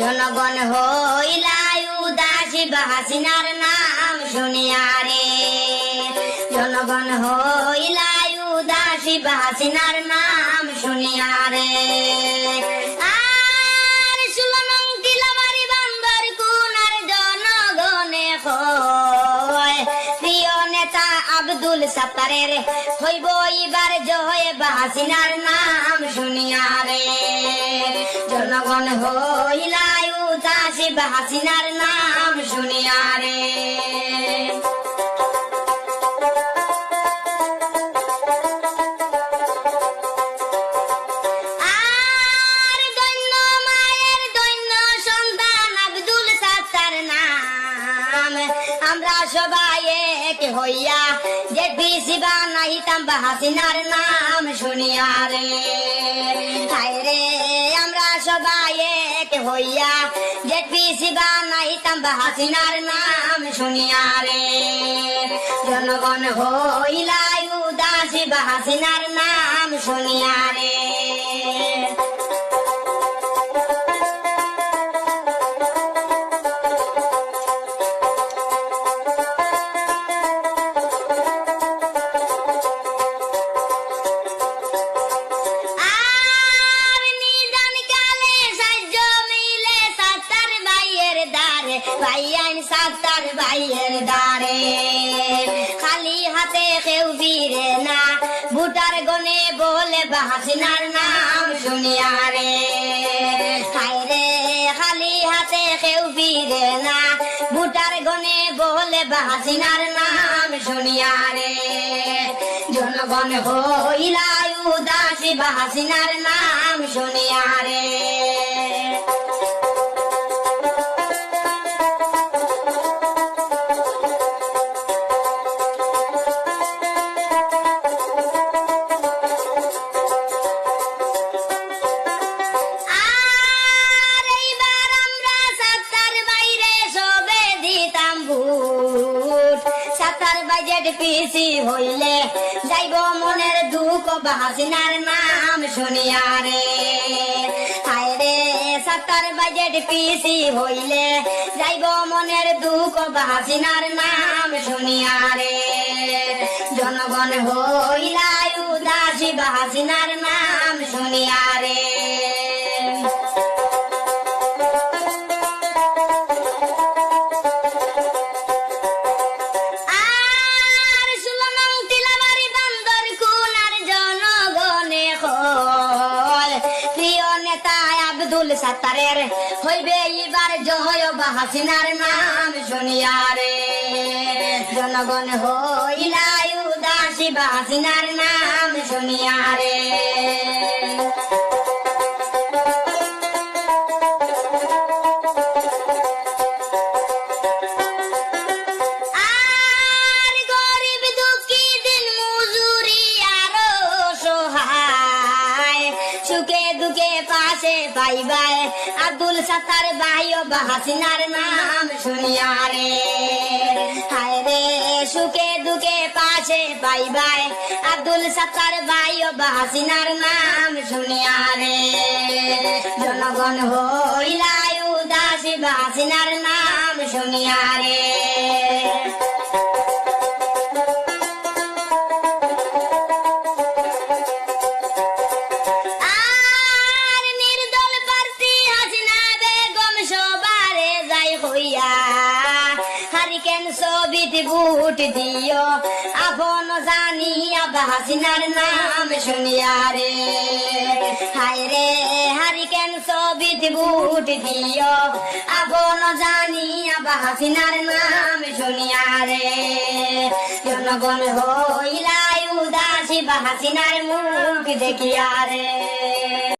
জনগণ হইলাই উদাসী বাসিনার নাম শুনিয়া রে। জনগণ হইলাই উদাসী বাসিনার নাম শুনিয়া রে। আব্দুল সাত্তারের হইব এবার জয় বাহাসিনার নাম শুনিয়া রে। জনগণ হইলাই উদাসী বাহাসিনার নাম শুনিয়া রে। আমরা সবাই এক হইয়া যে পিসিবা নাহিতাম হাসিনার নাম শুনিয়া রে। রে, আমরা সবাই এক হইয়া যে পিসিবা নাহিতাম হাসিনার নাম শুনিয়া রে। জনগণ হইলাই উদাসী বা হাসিনার নাম শুনিয়া রে। ভাইয়ান সাত্তার ভাইয়ের দারে খালি হাতে কেউ ফিরে না, বুটার গনে বলে বাহাসিনার নাম শুনিয়া রে। রে, খালি হাতে কেউ ফিরে না, বুটার গনে বলে বাহাসিনার নাম শুনিয়া রে। জনগণ হইলাই উদাসী বাহাসিনার নাম শুনিয়া রে। বাজেট পিসি হইলে যাইব মনের দুঃখ বাহাসিনার নাম শুনিয়া রে। রে সাত্তার বাজেট পিসি হইলে যাইব মনের দুঃখ বাহাসিনার নাম শুনিয়া রে। জনগণ হইলাই উদাসী বাহাসিনার নাম শুনিয়া রে। প্রিয় নেতা আব্দুল সাতারের হইবে এবার জহয় বা হাসিনার নাম শুনিয়া রে। জনগণ হইলাই উদাসী বা হাসিনার নাম শুনিয়া পাশে পাইবাই আব্দুল সাত্তার ভাই ও বাহাসিনার নাম শুনিয়া রে। হায় রে, সুখে দুঃখে পাশে পাইবাই আব্দুল সাত্তার ভাই ও বাহাসিনার নাম শুনিয়া রে। জনগণ হইলাই উদাসী বাহাসিনার নাম শুনিয়া রে। হারিকেন ছবিত বুট দিও আপন জানিয়া নাম শুনিয়া রে। হায় রে হারিকেন ছবিত বুট দিও আপন জানিয়া হাসিনার নাম শুনিয়া রে। জনগণ হইলাই উদাসী হাসিনার মুখ দেখিয়া রে।